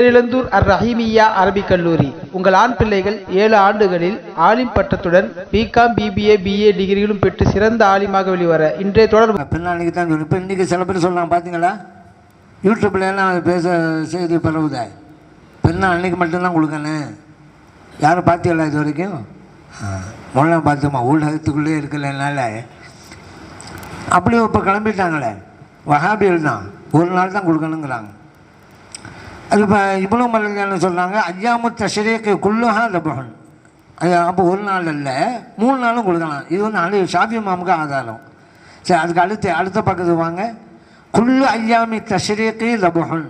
பேரிழந்தூர் அர் ரஹீமியா அரபிக் கல்லூரி. உங்கள் ஆண் பிள்ளைகள் ஏழு ஆண்டுகளில் ஆலிம் பட்டத்துடன் பிகாம் பிபிஏ பிஏ டிகிரிகளும் பெற்று சிறந்த ஆலிமாக வெளிவர இன்றைய தொடர்பு பின்னாளிக்கு தான் சொல்லணும் இப்போ இன்றைக்கி சில பேர் சொல்கிறாங்க பார்த்தீங்களா யூடியூப்பில் எல்லாம் பேச செய்தி பரவுதே? பெண்ணா அன்றைக்கி மட்டும்தான் கொடுக்கணும் யாரும் பார்த்தீங்களா இது வரைக்கும்? முன்னே பார்த்தோமா? ஊடகத்துக்குள்ளே இருக்கிறனால அப்படியே இப்போ கிளம்பிட்டாங்களே. வஹாபியல் தான். ஒரு நாள் தான் கொடுக்கணுங்கிறாங்க. அது இப்போ இவ்வளோ மல்லன்னு சொல்கிறாங்க ஐயாமு தஷரீக்கு குல்லுஹா அது அப்போ ஒரு நாள் இல்லை மூணு நாளும் கொடுக்கலாம் இது வந்து அழு ஷாஃபி மாமுக்கு ஆதாரம். சரி அதுக்கு அடுத்து அடுத்த பக்கத்து வாங்க. குல்லு ஐயாமி தஷரீக்கு லபுகன்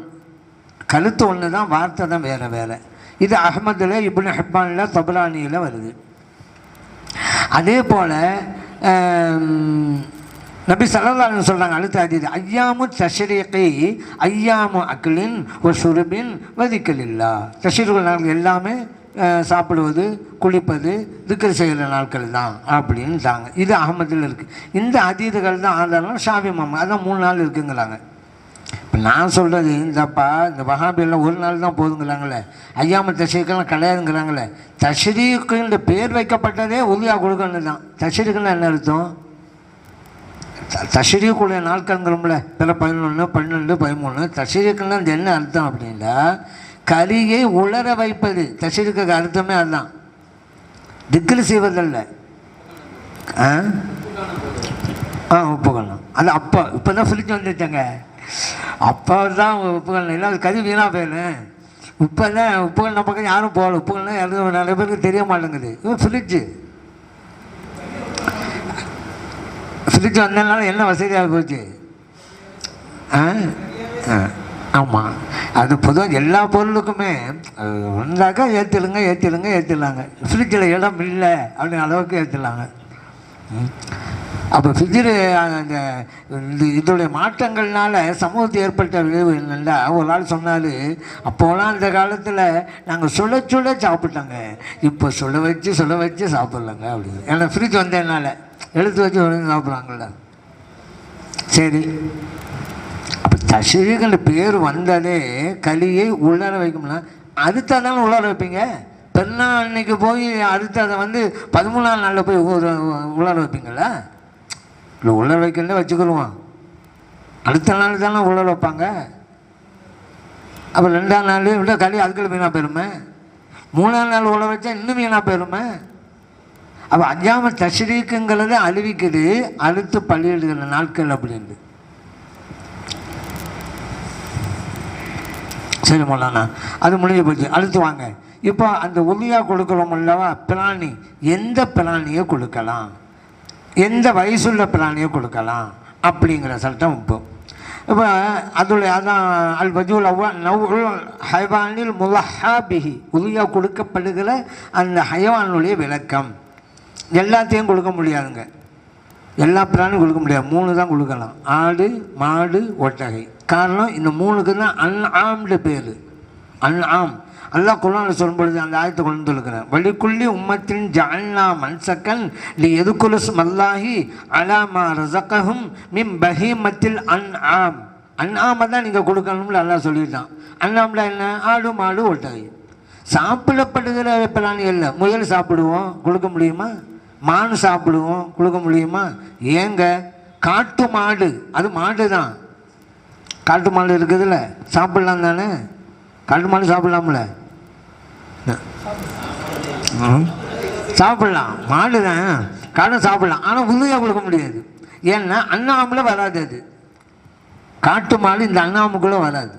கழுத்து ஒன்று தான் வார்த்தை தான் வேறு வேறு. இது அஹமதில் இப்னு ஹிப்பானில் தபரானியில் வருது. அதே போல் நபி சல்லல்லாஹு சொல்கிறாங்க அடுத்த அதிதி ஐயாமு தஷரீக்கை ஐயாமு அக்லின் ஒரு சுரபின் வதிக்கல் இல்லா தஷரீகள் நாட்கள் எல்லாமே சாப்பிடுவது குளிப்பது திக்கர் செய்கிற நாட்கள் தான் அப்படின்னு தாங்க இது அகமதில் இருக்குது இந்த அதீதுகள் தான் ஆதாரம் ஷாஃபி மாமா அதான் மூணு நாள் இருக்குங்கிறாங்க. இப்போ நான் சொல்கிறது இந்தப்பா இந்த வகாபியெல்லாம் ஒரு நாள் தான் போதுங்கிறாங்களே. ஐயாம தஷரீக்கெல்லாம் கிடையாதுங்கிறாங்களே. தஷரீக்குன்ற பேர் வைக்கப்பட்டதே உறுதியாக கொடுக்கணும் தான். தஷரீக்குன்னு என்ன அர்த்தம்? தஷரீக்குடைய நாட்கள்ங்கிறோம்ல பிற பதினொன்று பன்னெண்டு பதிமூணு. தஷரீக்குன்னா அது என்ன அர்த்தம் அப்படின்னா கரியை உலர வைப்பது. தஷரீக்கு அர்த்தமே அதுதான். திக்கில் செய்வதல்ல. ஆ? ஆ உப்புக்கணும் அது அப்போ. இப்போ தான் ஃப்ரிட்ஜ் வந்துட்டேங்க. அப்போ தான் உப்புக்கணும் இல்லை அது கறி வீணாக போயிடும். இப்போ தான் உப்புகள் நம்ம யாரும் போகல. உப்புக்கல்னா யாரும் நிறைய பேருக்கு தெரிய மாட்டேங்குது. ஃப்ரிட்ஜு ஃப்ரிட்ஜ் வந்ததுனால என்ன வசதியாக போச்சு? ஆ? ஆ. ஆமாம் அது பொதுவாக எல்லா பொருளுக்குமே. வந்தாக்கா ஏற்றிடுங்க ஏற்றிடுங்க ஏற்றிடலாங்க ஃப்ரிட்ஜில் இடம் இல்லை அப்படின்னு அளவுக்கு ஏற்றிடலாங்க அப்போ ஃப்ரிட்ஜில் அந்த இது இதோடைய மாற்றங்கள்னால சமூகத்தில் ஏற்பட்ட விளைவு என்னென்னா ஒரு ஆள் சொன்னார் அப்போலாம் அந்த காலத்தில் நாங்கள் சுழ சுட சாப்பிட்டோங்க. இப்போ சுட வச்சு சுட வச்சு சாப்பிட்லாங்க அப்படின்னு. ஏன்னா ஃப்ரிட்ஜ் வந்ததுனால. எடுத்து வச்சு உடனே சாப்பிட்றாங்கள்ல சரி. அப்போ தஷரீகன்ற பேர் வந்தாலே களியை உள்ளார வைக்கும்னா அடுத்த நாள் உள்ளார வைப்பீங்க? பெருநாள் அன்னைக்கு போய் அடுத்த அதை வந்து பதிமூணாம் நாளில் போய் உள்ளார வைப்பீங்களா இல்லை உள்ளார வைக்கிறதே வச்சுக்கிடுவோம் அடுத்த நாள் தானே உள்ளார வைப்பாங்க. அப்போ ரெண்டாம் நாள் விட களி அதுக்குள்ள வீணாக போயிருமே. மூணாம் நாள் உள்ள வச்சா இன்னும் வீணாக போயிருமே. அப்போ அஜாம தஷ்ரீக்குங்கிறத அழிவிக்குது அடுத்து பள்ளியிடுகிற நாட்கள் அப்படின்னு சரி மொல்லாண்ணா அது முடிஞ்சு போச்சு. அடுத்து வாங்க. இப்போ அந்த உறுதியாக கொடுக்குறோம் அல்லவா? பிராணி. எந்த பிராணியை கொடுக்கலாம்? எந்த வயசுள்ள பிராணியை கொடுக்கலாம்? அப்படிங்கிற சட்டம் இப்போ. இப்போ அதோடைய அதான் அல் வஜூல் அவ்வா ஹைவானில் முலஹாபிஹி. உதவியாக கொடுக்கப்படுகிற அந்த ஹைவானுடைய விளக்கம். எல்லாத்தையும் கொடுக்க முடியாதுங்க. எல்லா பிராணியும் கொடுக்க முடியாது. மூணு தான் கொடுக்கலாம். ஆடு மாடு ஒட்டகை. காரணம் இந்த மூணுக்கு தான் அன்ஆம்டு பேர். அன் ஆம் அல்லாஹ் குரான் சொல்லும் பொழுது அந்த ஆயத்தை கொண்டு இருக்கிறேன் வழிக்குள்ளி உம்மத்தின் ஜால்னா மன்சக்கன் எது எதுக்குலஸ் மல்லாஹி அலாமா ரசகஹும் மிம் பஹீமத்தில் அன் ஆம் அன் தான் நீங்கள் கொடுக்கணும்னு எல்லாம் சொல்லிட்டான். அண்ணாம்ல என்ன? ஆடு மாடு ஒட்டகை. சாப்பிடப்படுகிற பிராணி இல்லை. முயல் சாப்பிடுவோம். கொடுக்க முடியுமா? மான் சாப்பிடுவோம் கொடுக்க முடியுமா? ஏங்க காட்டு மாடு. அது மாடு தான் காட்டு மாடு இருக்குதுல்ல சாப்பிடலாம் தானே? காட்டு மாடு சாப்பிடலாம்ல. சாப்பிடலாம். மாடு தான் காடை சாப்பிடலாம். ஆனால் உதவியாக கொடுக்க முடியாது. ஏன்னா அண்ணாமல வராது அது. காட்டு மாடு இந்த அண்ணாமுக்குள்ளே வராது.